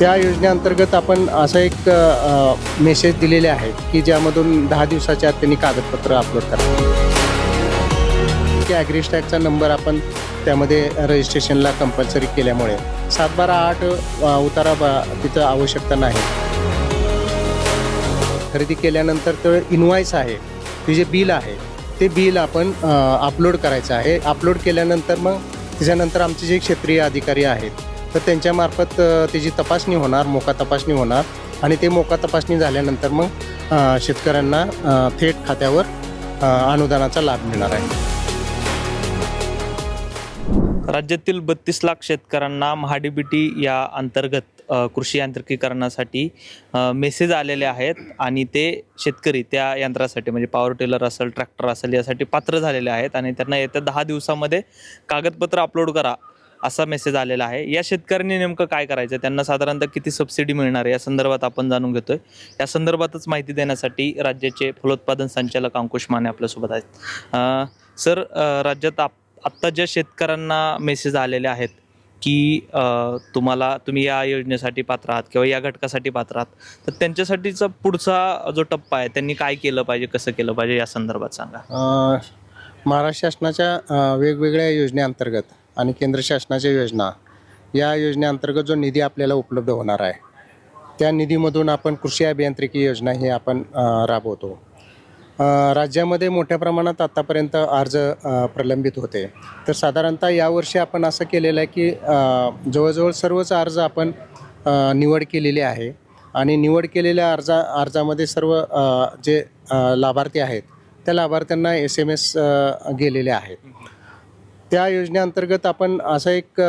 त्या योजनेअंतर्गत आपण असं एक अ, मेसेज दिलेले आहेत की ज्यामधून दहा दिवसाच्या आत त्यांनी कागदपत्र अपलोड करा. की ॲग्रिस्टॅगचा नंबर आपण त्यामध्ये रजिस्ट्रेशनला कंपल्सरी केल्यामुळे सात बारा आठ अ, उतारा बा तिथं आवश्यकता नाही. खरेदी केल्यानंतर तर इनवाईस आहे ते जे बिल आहे ते बिल आपण अपलोड करायचं आहे. अपलोड केल्यानंतर मग त्याच्यानंतर आमचे जे क्षेत्रीय अधिकारी आहेत तर त्यांच्यामार्फत त्याची तपासणी होणार मोका तपासणी होणार आणि ते मोका तपासणी झाल्यानंतर मग शेतकऱ्यांना थेट खात्यावर अनुदानाचा लाभ मिळणार आहे. राज्यातील बत्तीस लाख शेतकऱ्यांना महाडीबीटी या अंतर्गत कृषी यांत्रिकीकरणासाठी मेसेज आलेले आहेत आणि ते शेतकरी त्या यंत्रासाठी म्हणजे पॉवर टिलर असेल ट्रॅक्टर असेल यासाठी पात्र झालेले आहेत आणि त्यांना येत्या दहा दिवसामध्ये कागदपत्र अपलोड करा. असा मेसेज आलेला आहे. या शेतकऱ्यांनी नेमकं काय करायचं? त्यांना साधारणतः किती सबसिडी मिळणार आहे? या संदर्भात आपण जाणून घेतोय. या संदर्भातच माहिती देण्यासाठी राज्याचे फलोत्पादन संचालक अंकुश माने आपल्यासोबत आहेत. सर राज्यात आप आत्ता ज्या शेतकऱ्यांना मेसेज आलेले आहेत की तुम्हाला तुम्ही या योजनेसाठी पात्र आहात किंवा या घटकासाठी पात्र आहात तर त्यांच्यासाठीचा पुढचा जो टप्पा आहे त्यांनी काय केलं पाहिजे कसं केलं पाहिजे या संदर्भात सांगा. महाराष्ट्र शासनाच्या वेगवेगळ्या योजनेअंतर्गत आणि केंद्र शासनाच्या योजना या योजनेअंतर्गत जो निधी आपल्याला उपलब्ध होणार आहे त्या निधीमधून आपण कृषी अभियांत्रिकी योजना ही आपण राबवतो. राज्यामध्ये मोठ्या प्रमाणात आत्तापर्यंत अर्ज प्रलंबित होते. तर साधारणतः यावर्षी आपण असं केलेलं आहे की जवळजवळ सर्वच अर्ज आपण निवड केलेली आहे. आणि निवड केलेल्या अर्जा अर्जामध्ये सर्व जे लाभार्थी आहेत त्या लाभार्थ्यांना एस एम एस गेलेले आहेत. त्या योजनेअंतर्गत आपण असं एक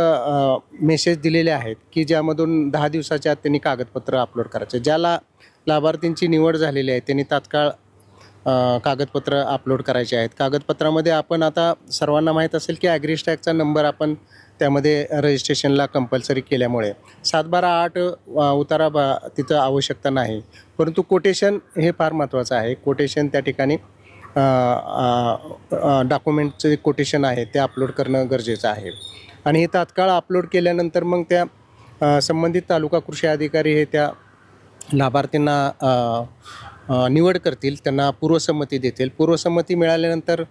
मेसेज दिलेले आहेत की ज्यामधून दहा दिवसाच्या आत त्यांनी कागदपत्र अपलोड करायचे. ज्याला लाभार्थींची निवड झालेली आहे त्यांनी तात्काळ कागदपत्र अपलोड करायचे आहेत. कागदपत्रामध्ये आपण आता सर्वांना माहीत असेल की ॲग्रीस्टॅगचा नंबर आपण त्यामध्ये रजिस्ट्रेशनला कंपल्सरी केल्यामुळे सात बारा आठ उतारा बा तिथं आवश्यकता नाही. परंतु कोटेशन हे फार महत्त्वाचं आहे. कोटेशन त्या ठिकाणी डॉक्युमेंटचं जे कोटेशन आहे ते अपलोड करणं गरजेचं आहे. आणि हे तात्काळ अपलोड केल्यानंतर मग त्या संबंधित तालुका कृषी अधिकारी हे त्या लाभार्थींना निवड करतील त्यांना पूर्वसंमती देतील. पूर्वसंमती मिळाल्यानंतर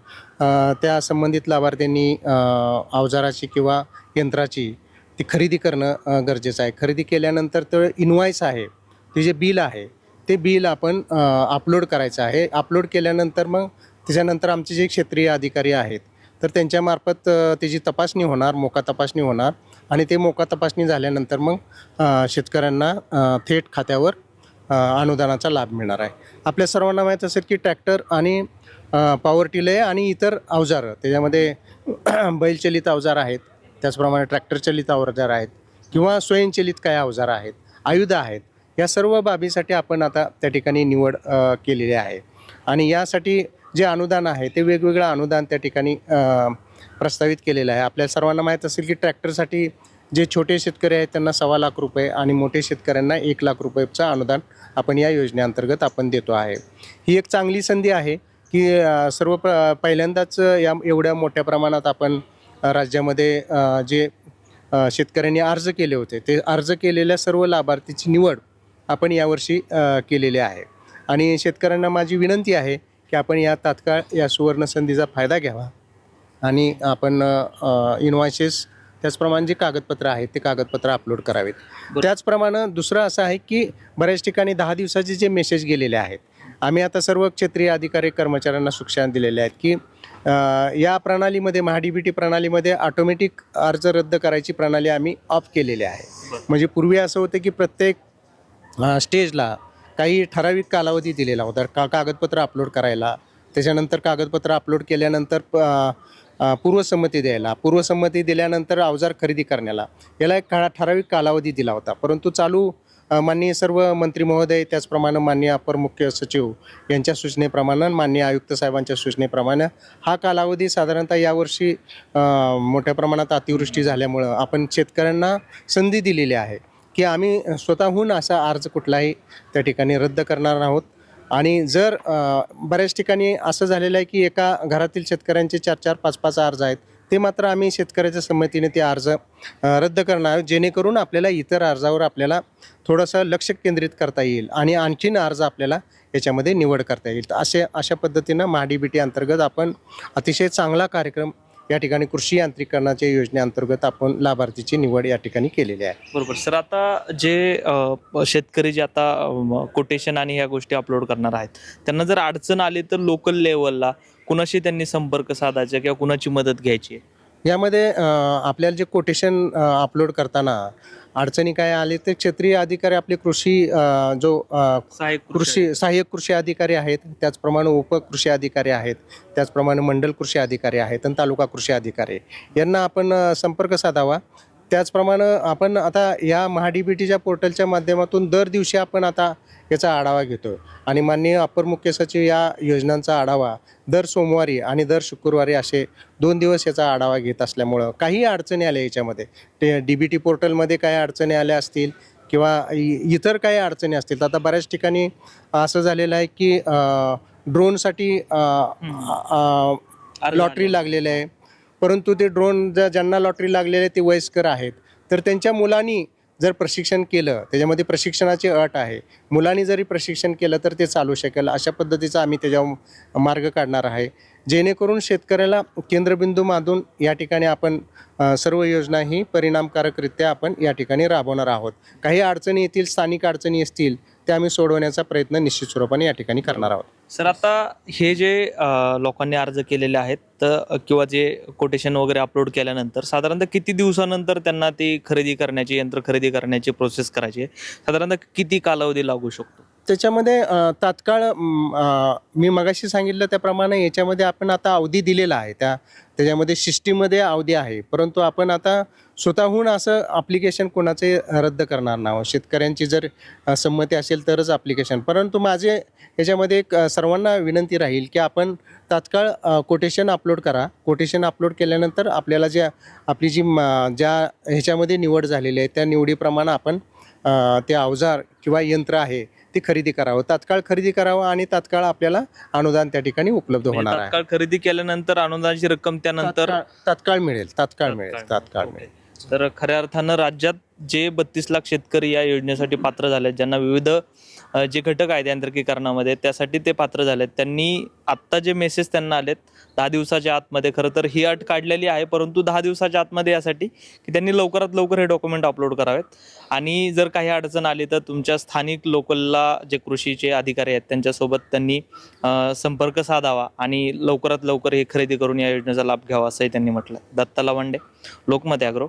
त्या संबंधित लाभार्थ्यांनी अवजाराची किंवा यंत्राची ती खरेदी करणं गरजेचं आहे. खरेदी केल्यानंतर तर इनवाईस आहे. ते जे बिल आहे ते बिल आपण अपलोड करायचं आहे. अपलोड केल्यानंतर मग त्याच्यानंतर आमचे जे क्षेत्रीय अधिकारी आहेत तर त्यांच्यामार्फत त्याची तपासणी होणार मोका तपासणी होणार. आणि ते मोका तपासणी झाल्यानंतर मग शेतकऱ्यांना थेट खात्यावर अनुदानाचा लाभ मिळणार आहे. आपल्या सर्वांना माहीत असेल की ट्रॅक्टर आणि पॉवर टिले आणि इतर अवजारं त्याच्यामध्ये बैलचलित अवजार आहेत. त्याचप्रमाणे ट्रॅक्टरचलित अवजार आहेत किंवा स्वयंचलित काही अवजारं आहेत आयुधं आहेत. या सर्व बाबीसाठी आपण आता त्या ठिकाणी निवड केलेली आहे. आणि यासाठी जे अनुदान आहे ते वेगवेगळं अनुदान त्या ठिकाणी प्रस्तावित केलेलं आहे. आपल्या सर्वांना माहीत असेल की ट्रॅक्टरसाठी जे छोटे शेतकरी आहेत त्यांना सव्वा लाख रुपये आणि मोठे शेतकऱ्यांना एक लाख रुपयेचं अनुदान आपण या योजनेअंतर्गत आपण देतो आहे. ही एक चांगली संधी आहे की सर्व प पहिल्यांदाच या एवढ्या मोठ्या प्रमाणात आपण राज्यामध्ये जे शेतकऱ्यांनी अर्ज केले होते ते अर्ज केलेल्या सर्व लाभार्थीची निवड आपण यावर्षी केलेली आहे आणि शेतकऱ्यांना माझी विनंती आहे की आपण या तात्काळ या सुवर्ण संधीचा फायदा घ्यावा आणि आपण इन्व्हॉइसेस त्याचप्रमाणे जे कागदपत्र आहेत ते कागदपत्र अपलोड करावेत. त्याचप्रमाणे दुसरं असं आहे की बऱ्याच ठिकाणी दहा दिवसाचे जे मेसेज गेलेले आहेत आम्ही आता सर्व क्षेत्रीय अधिकारी कर्मचाऱ्यांना सूचना दिलेल्या आहेत की या प्रणालीमध्ये महाडीबीटी प्रणालीमध्ये ऑटोमॅटिक अर्ज रद्द करायची प्रणाली आम्ही ऑफ केलेली आहे. म्हणजे पूर्वी असं होतं की प्रत्येक स्टेजला काही ठराविक कालावधी दिलेला होता. का कागदपत्र अपलोड करायला. त्याच्यानंतर कागदपत्र अपलोड केल्यानंतर प- पूर्वसंमती द्यायला. पूर्वसंमती दिल्यानंतर अवजार खरेदी करण्याला. याला एक काळा ठराविक कालावधी दिला होता. परंतु चालू माननीय सर्व मंत्री महोदय त्याचप्रमाणे माननीय अपर मुख्य सचिव यांच्या सूचनेप्रमाणे माननीय आयुक्त साहेबांच्या सूचनेप्रमाणे हा कालावधी साधारणतः यावर्षी मोठ्या प्रमाणात अतिवृष्टी झाल्यामुळं आपण शेतकऱ्यांना संधी दिलेली आहे. की आम्ही स्वतःहून असा अर्ज कुठलाही त्या ठिकाणी रद्द करणार आहोत. आणि जर बऱ्याच ठिकाणी असं झालेलं आहे की एका घरातील शेतकऱ्यांचे चार चार पाच पाच अर्ज आहेत ते मात्र आम्ही शेतकऱ्याच्या संमतीने ते अर्ज रद्द करणार आहोत जेणेकरून आपल्याला इतर अर्जावर आपल्याला थोडंसं लक्ष केंद्रित करता येईल आणि आणखीन अर्ज आपल्याला याच्यामध्ये निवड करता येईल. तर असे अशा पद्धतीनं महाडीबीटी अंतर्गत आपण अतिशय चांगला कार्यक्रम या ठिकाणी कृषी यांत्रिकरणाच्या योजनेअंतर्गत आपण लाभार्थीची निवड या ठिकाणी केलेली आहे बरोबर सर आता जे अ, शेतकरी जे आता कोटेशन आणि ह्या गोष्टी अपलोड करणार आहेत त्यांना जर अडचण आली तर लोकल लेवलला कुणाशी त्यांनी संपर्क साधायचा किंवा कुणाची मदत घ्यायची? यामध्ये अ, आपल्याला जे कोटेशन अपलोड करताना अडचणी काय आली तर क्षेत्रीय अधिकारी आपले कृषी अ, जो अ, सहाय्यक कृषी सहाय्यक कृषी अधिकारी आहेत त्याचप्रमाणे उपकृषी अधिकारी आहेत त्याचप्रमाणे मंडल कृषी अधिकारी आहेत आणि तालुका कृषी अधिकारी. यांना आपण अ, संपर्क साधावा. त्याचप्रमाणे आपण आता या महाडीबीटीच्या पोर्टलच्या माध्यमातून दर दिवशी आपण आता याचा आढावा घेतो आणि माननीय अपर मुख्य सचिव या योजनांचा आढावा दर सोमवारी आणि दर शुक्रवारी असे दोन दिवस याचा आढावा घेत असल्यामुळं काही अडचणी आल्या याच्यामध्ये. ते डी बी टी पोर्टलमध्ये काही अडचणी आल्या असतील किंवा इ- इतर काही अडचणी असतील. आता बऱ्याच ठिकाणी असं झालेलं आहे की ड्रोनसाठी लॉटरी लागलेलं आहे. परंतु ते ड्रोन ज्या ज्यांना लॉटरी लागलेले ते वयस्कर आहेत. तर त्यांच्या मुलांनी जर प्रशिक्षण केलं त्याच्यामध्ये प्रशिक्षणाची अट आहे. मुलांनी जरी प्रशिक्षण केलं तर ते चालू शकेल. अशा पद्धतीचा आम्ही त्याच्यावर मार्ग काढणार आहे. जेणेकरून शेतकऱ्याला केंद्रबिंदू माधून या ठिकाणी आपण सर्व योजना ही परिणामकारकरित्या आपण या ठिकाणी राबवणार आहोत. काही अडचणी येतील स्थानिक अडचणी असतील त्या आम्ही सोडवण्याचा प्रयत्न निश्चित स्वरूपाने या ठिकाणी करणार आहोत. सर आता हे जे अ, लोकांनी अर्ज केलेले आहेत तर किंवा जे कोटेशन वगैरे अपलोड केल्यानंतर साधारणतः किती दिवसानंतर त्यांना ती खरेदी करण्याची यंत्र खरेदी करण्याची प्रोसेस करायची आहे? साधारणतः किती कालावधी लागू शकतो? त्याच्यामध्ये अ, तात्काळ म, अ, मी मगाशी सांगितलं त्याप्रमाणे याच्यामध्ये आपण आता अवधी दिलेला आहे. त्या त्याच्यामध्ये सिस्टीममध्ये अवधी आहे. परंतु आपण आता स्वतःहून असं अप्लिकेशन कोणाचे रद्द करणार नाही. शेतकऱ्यांची जर संमती असेल तरच अप्लिकेशन परंतु माझे याच्यामध्ये एक सर्वांना विनंती राहील की आपण तात्काळ कोटेशन अपलोड करा. कोटेशन अपलोड केल्यानंतर आपल्याला ज्या आपली जी ज्या ह्याच्यामध्ये निवड झालेली आहे त्या निवडीप्रमाणे आपण ते अवजार किंवा यंत्र आहे ते खरेदी करावं. तात्काळ खरेदी करावं आणि तात्काळ आपल्याला अनुदान त्या ठिकाणी उपलब्ध म्हणजे होणार आहे. तात्काळ खरेदी केल्यानंतर अनुदानाची रक्कम त्यानंतर तात्काळ मिळेल तात्काळ मिळेल तात्काळ मिळेल. तर खऱ्या अर्थानं राज्यात जे बत्तीस लाख शेतकरी या योजनेसाठी पात्र झाले आहेत, ज्यांना विविध जे घटक आहेत यांत्रिकीकरणामध्ये त्यासाठी ते पात्र झालेत. त्यांनी आत्ता जे मेसेज त्यांना आलेत दहा दिवसाच्या आतमध्ये खरं तर ही अट काढलेली आहे परंतु दहा दिवसाच्या आतमध्ये यासाठी की त्यांनी लवकरात लवकर हे डॉक्युमेंट अपलोड करावेत. आणि जर काही अडचण आली तर तुमच्या स्थानिक लोकलला जे कृषीचे अधिकारी आहेत त्यांच्यासोबत त्यांनी संपर्क साधावा आणि लवकरात लवकर हे खरेदी करून या योजनेचा लाभ घ्यावा असंही त्यांनी म्हटलं दत्ता लवांडे लोकमत ॲग्रो.